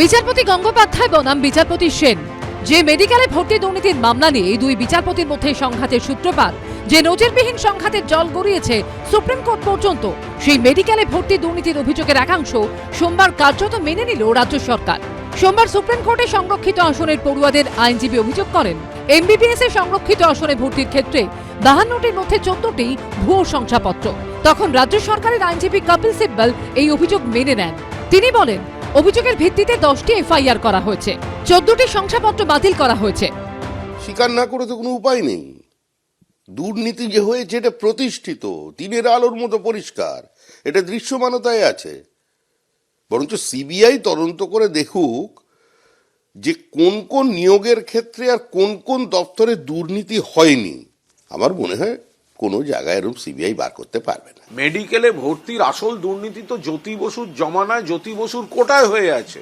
বিচারপতি গঙ্গোপাধ্যায় বনাম বিচারপতি সেন। যে মেডিকেলে ভর্তি দুর্নীতির মামলা নিয়ে এই দুই বিচারপতির মধ্যে সংঘাতের সূত্রপাত, যে নজিরবিহীন সংঘাতের জল গড়িয়েছে সুপ্রিম কোর্ট পর্যন্ত, সেই মেডিকেলে ভর্তি দুর্নীতির অভিযোগের একাংশ সোমবার কার্যত মেনে নিল রাজ্য সরকার। সোমবার সুপ্রিম কোর্টে সংরক্ষিত আসনের পড়ুয়াদের আইনজীবী অভিযোগ করেন, এমবিবিএস এ সংরক্ষিত আসনে ভর্তির ক্ষেত্রে বাহান্নটির মধ্যে চোদ্দটি ভুয়ো শংসাপত্র। তখন রাজ্য সরকারের আইনজীবী কপিল সিব্বল এই অভিযোগ মেনে নেন। তিনি বলেন অভিযোগের ভিত্তিতে দশটি এফআইআর করা হয়েছে। চোদ্দটি শংসাপত্র বাতিল করা হয়েছে। স্বীকার না করে তো কোনো উপায় নেই। দুর্নীতি যে হয়েছে এটা প্রতিষ্ঠিত দিনের আলোর মতো পরিষ্কার। এটা দৃশ্যমানতায় আছে। বরঞ্চ সিবিআই তদন্ত করে দেখুক যে কোন কোন নিয়োগের ক্ষেত্রে আর কোন কোন দপ্তরে দুর্নীতি হয়নি। আমার মনে হয় কোনো জায়গায় এরকম সিবিআই বার করতে পারবে না। মেডিকেলে ভর্তির আসল দুর্নীতি তো জ্যোতি বসুর জমানায় জ্যোতি বসুর কোটায় হয়ে আছে।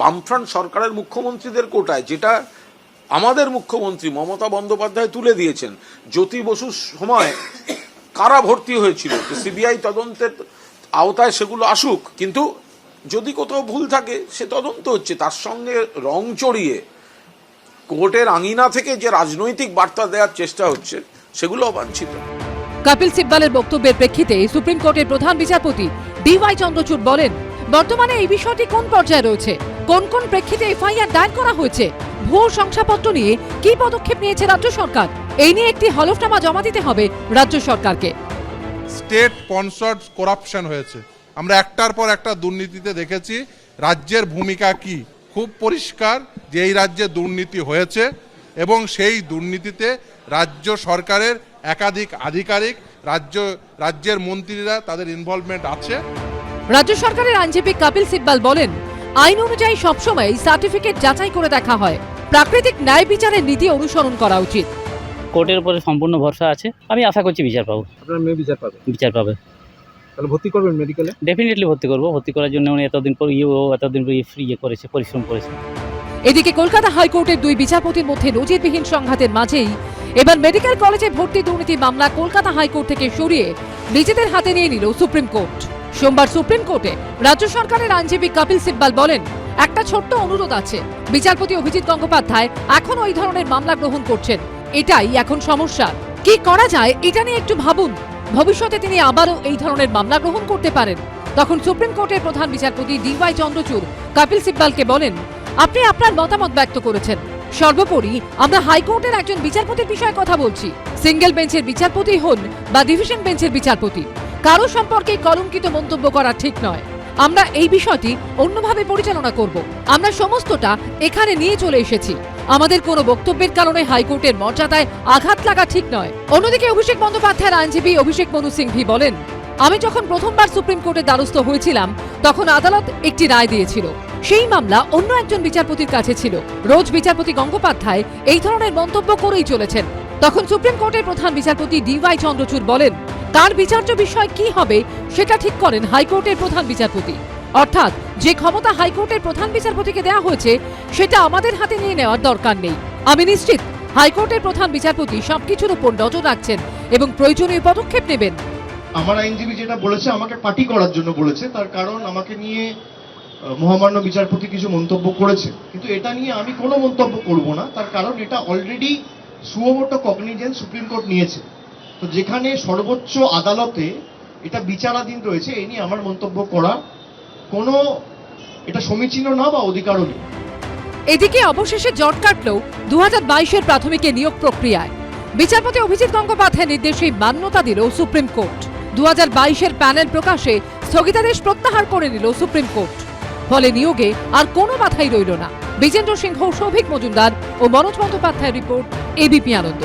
বামফ্রন্ট সরকারের মুখ্যমন্ত্রীদের কোটায়, যেটা আমাদের মুখ্যমন্ত্রী মমতা বন্দ্যোপাধ্যায় তুলে দিয়েছেন। জ্যোতি বসুর সময় কারা ভর্তি হয়েছিল? সিবিআই তদন্তের আওতায় সেগুলো আসুক, কিন্তু যদি কোথাও ভুল থাকে, সে তদন্ত হচ্ছে। তার সঙ্গে রং চড়িয়ে কোর্টের আঙিনা থেকে যে রাজনৈতিক বার্তা দেওয়ার চেষ্টা হচ্ছে সেগুলো অবাঞ্ছিত। কপিল সিব্বালের বক্তব্যের প্রেক্ষিতে সুপ্রিম কোর্টের প্রধান বিচারপতি ডিওয়াই চন্দ্রচূড় বলেন বর্তমানে এই বিষয়টি কোন পর্যায়ে রয়েছে? কোন কোন প্রেক্ষিতে এফআইআর দায়ের করা হয়েছে? ভুয়ো শংসাপত্র নিয়ে কি পদক্ষেপ নিয়েছে রাজ্য সরকার? এই নিয়ে একটি হলফনামা জমা দিতে হবে রাজ্য সরকারকে। স্টেট স্পন্সর্ড করাপশন হয়েছে। আমরা একটার পর একটা দুর্নীতিতে দেখেছি রাজ্যের ভূমিকা কি? খুব পরিষ্কার যে এই রাজ্যে দুর্নীতি হয়েছে এবং সেই দুর্নীতিতে রাজ্য সরকারের একাধিক আধিকারিক রাজ্য রাজ্যের মন্ত্রীরা তাদের ইনভলভমেন্ট আছে। রাজ্য সরকারের আইনজীবী কপিল সিব্বাল বলেন আইন অনুযায়ী সবসময় সার্টিফিকেট যাচাই করে দেখা হয়। প্রাকৃতিক ন্যায় বিচারের নীতি অনুসরণ করা উচিত। কোর্টের উপরে সম্পূর্ণ ভরসা আছে। আমি আশা করছি বিচার পাবো। আপনার মেয়ে বিচার পাবে বিচার পাবে। তাহলে ভর্তি করবেন মেডিকেলে ডেফিনেটলি ভর্তি করব। ভর্তি করার জন্য উনি এতদিন পর ইয়ে ও এতদিন পর ইয়ে- ইয়ে করেছে পরিশ্রম করেছে। এদিকে কলকাতা হাইকোর্টের দুই বিচারপতির মধ্যে নজিরবিহীন সংঘাতের মাঝেই এবার মেডিকেল কলেজে ভর্তি দুর্নীতি মামলা কলকাতা হাইকোর্ট থেকে সরিয়ে নিজেদের হাতে নিয়ে নিল সুপ্রিম কোর্ট। সোমবার সুপ্রিম কোর্টে রাজ্য সরকারের আইনজীবী কপিল সিব্বাল বলেন একটা ছোট্ট অনুরোধ আছে। বিচারপতি অভিজিৎ গঙ্গোপাধ্যায় এখন ওই ধরনের মামলা গ্রহণ করছেন। এটাই এখন সমস্যা। কি করা যায়? এটা নিয়ে একটু ভাবুন। ভবিষ্যতে তিনি আবারও এই ধরনের মামলা গ্রহণ করতে পারেন। তখন সুপ্রিম কোর্টের প্রধান বিচারপতি ডিওয়াই চন্দ্রচূড় কপিল সিব্বালকে বলেন, আপনি আপনার মতামত ব্যক্ত করেছেন। সর্বোপরি আমরা হাইকোর্টের একজন বিচারপতির বিষয়ে কথা বলছি। সিঙ্গেল বেঞ্চের বিচারপতি হন বা ডিভিশন বেঞ্চের বিচারপতি। কারও সম্পর্কে কলঙ্কিত মন্তব্য করা ঠিক নয়। আমরা এই বিষয়টি অন্যভাবে পরিচালনা করব। আমরা সমস্তটা এখানে নিয়ে চলে এসেছি। আমাদের কোনো বক্তব্যের কারণে হাইকোর্টের মর্যাদায় আঘাত লাগা ঠিক নয়। অন্যদিকে অভিষেক বন্দ্যোপাধ্যায়ের আইনজীবী অভিষেক মনু সিংভি বলেন, আমি যখন প্রথমবার সুপ্রিম কোর্টের দ্বারস্থ হয়েছিলাম, তখন আদালত একটি রায় দিয়েছিল। সেই মামলা অন্য একজন বিচারপতির কাছে ছিল। রোজ বিচারপতি গঙ্গোপাধ্যায় এই ধরনের মন্তব্য করেই চলেছেন। তখন সুপ্রিম কোর্টের প্রধান বিচারপতি ডিওয়াই চন্দ্রচূড় বলেন তার বিচার্য বিষয় কি হবে, সেটা ঠিক করেন হাইকোর্টের প্রধান বিচারপতি। অর্থাৎ যে ক্ষমতা হাইকোর্টের প্রধান বিচারপতিকে দেওয়া হয়েছে, সেটা আমাদের হাতে নিয়ে নেওয়ার দরকার নেই। আমি নিশ্চিত, হাইকোর্টের প্রধান বিচারপতি সবকিছুর উপর নজর রাখছেন এবং প্রয়োজনীয় পদক্ষেপ নেবেন। আমার আইনজীবী যেটা বলেছে, আমাকে পার্টি করার জন্য বলেছে। তার কারণ আমাকে নিয়ে মহামান্য বিচারপতি কিছু মন্তব্য করেছে। কিন্তু এটা নিয়ে আমি কোনো মন্তব্য করব না। তার কারণ এটা already suo motu cognizance supreme court নিয়েছে। তো যেখানে সর্বোচ্চ আদালতে এটা বিচারাধীন রয়েছে, এ নিয়ে আমার মন্তব্য করা কোনো এটা সমীচীন না বা অধিকারও নেই। এদিকে অবশেষে জট কাটল দু হাজার বাইশের প্রাথমিকে নিয়োগ প্রক্রিয়ায়। বিচারপতি অভিজিৎ গঙ্গোপাধ্যায়ের নির্দেশে মান্যতা দিল সুপ্রিম কোর্ট। দু হাজার বাইশের প্যানেল প্রকাশে স্থগিতাদেশ প্রত্যাহার করে নিল সুপ্রিম কোর্ট। ফলে নিয়োগে আর কোনো বাধাই রইল না। বিজেন্দ্র সিংহ সৌভিক মজুমদার ও মনোজ বন্দ্যোপাধ্যায়ের রিপোর্ট এবিপি আনন্দ।